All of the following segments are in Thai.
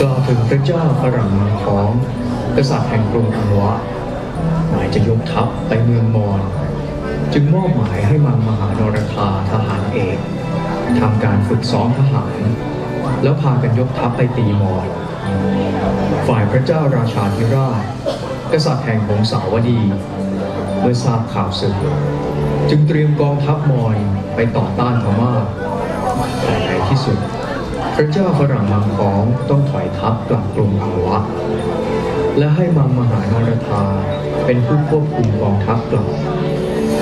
กล่าวถึงพระเจ้าฝรั่งมังของกษัตริย์แห่งกรุงอังวะหมายจะยกทัพไปเมืองมอญจึงมอบหมายให้มังมหานรธาทหารเอกทำการฝึกซ้อมทหาร แล้วพากันยกทัพไปตีมอญฝ่ายพระเจ้าราชาธิราช กษัตริย์แห่งหงสาวดี เมื่อทราบข่าวศึก จึงเตรียมกองทัพมอญไปต่อต้านพม่าแต่ในที่สุด พระเจ้าฝรั่งมังของต้องถอยทัพกลับกรุงอัวะ และให้มังมหานรธาเป็นผู้ควบคุมกองทัพกลับ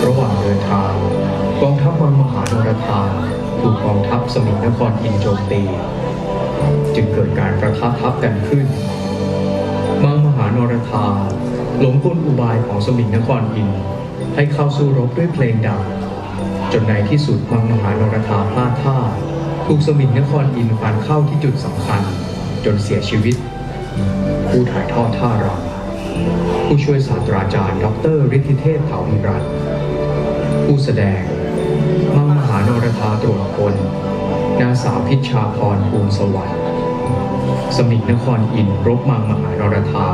ระหว่างเดินทางกองทัพมังมหานรธาถูกกองทัพสมิงนครอินโจมตี จึงเกิดการประทะทัพกันขึ้น มังมหานรธาหลงกลอุบายของสมิงนครอินให้เข้าสู้รบด้วยเพลงดังจนในที่สุดมังมหานรธาพลาดท่า ถูกสมิงนครอินฟันเข้าที่จุดสำคัญ จนเสียชีวิต ผู้ถ่ายทอดท่ารำผู้ช่วยศาสตราจารย์ ดรฤทธิเทพเถาวิรัตน์ผู้แสดงมังมหานรธาตรวจคนนางสาวพิชชาพรภูมิสวัสดิ์สมิงนครอินรบมังมหานรธา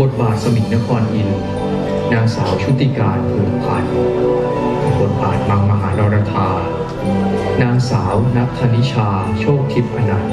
บทบาทสมิงนครอิน นางสาวชุติการภูมิพันธ์บทบาทมังมหานรธา นางสาวนัทธนิชาโชคทิพย์อนันต์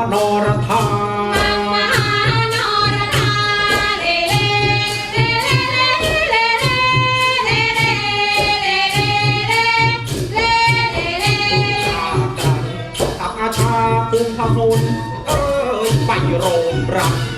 านรธาชาภูมิพนุนเอ้ยไปโรมรัก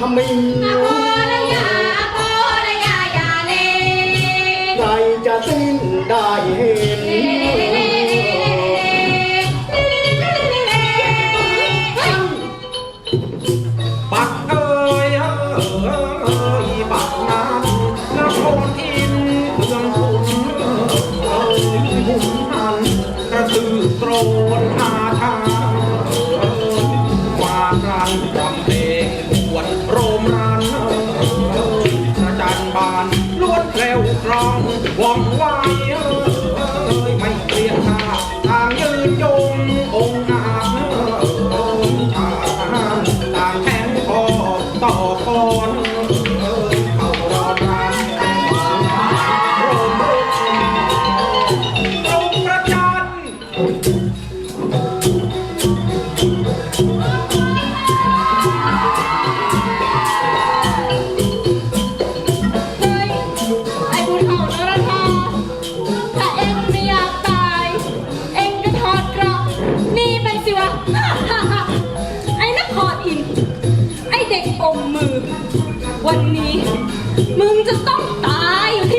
thông minh One, one. ือ วันนี้ มึงจะต้องตายอยู่ท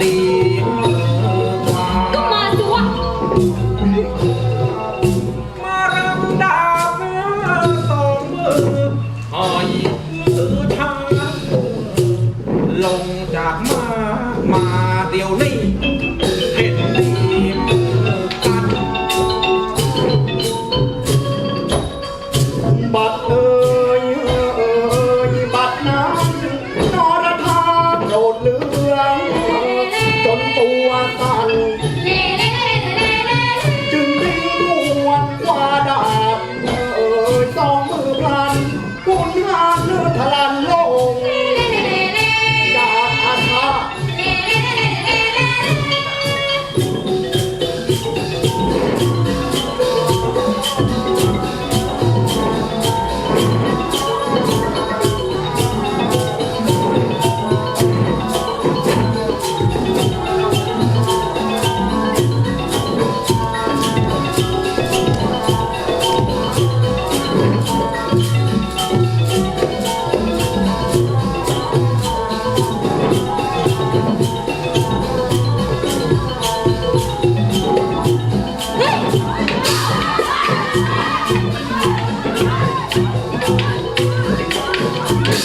จ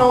ถู